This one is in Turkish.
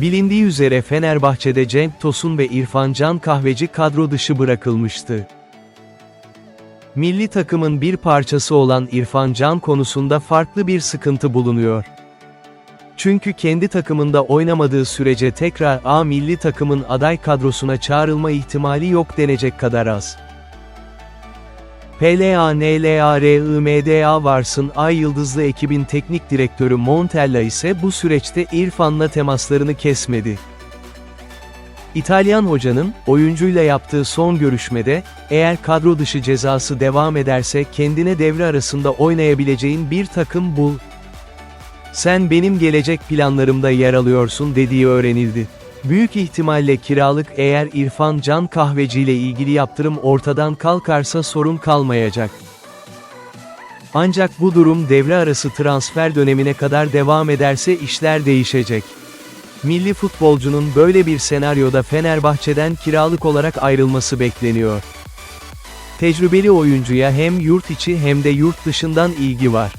Bilindiği üzere Fenerbahçe'de Cenk Tosun ve İrfan Can Kahveci kadro dışı bırakılmıştı. Milli takımın bir parçası olan İrfan Can konusunda farklı bir sıkıntı bulunuyor. Çünkü kendi takımında oynamadığı sürece tekrar A milli takımın aday kadrosuna çağrılma ihtimali yok denecek kadar az. PLANLARIMDA Vars'ın Ay Yıldızlı ekibin teknik direktörü Montella ise bu süreçte İrfan'la temaslarını kesmedi. İtalyan hocanın, oyuncuyla yaptığı son görüşmede, eğer kadro dışı cezası devam ederse kendine devre arasında oynayabileceğin bir takım bul. Sen benim gelecek planlarımda yer alıyorsun dediği öğrenildi. Büyük ihtimalle kiralık eğer İrfan Can Kahveci ile ilgili yaptırım ortadan kalkarsa sorun kalmayacak. Ancak bu durum devre arası transfer dönemine kadar devam ederse işler değişecek. Milli futbolcunun böyle bir senaryoda Fenerbahçe'den kiralık olarak ayrılması bekleniyor. Tecrübeli oyuncuya hem yurt içi hem de yurt dışından ilgi var.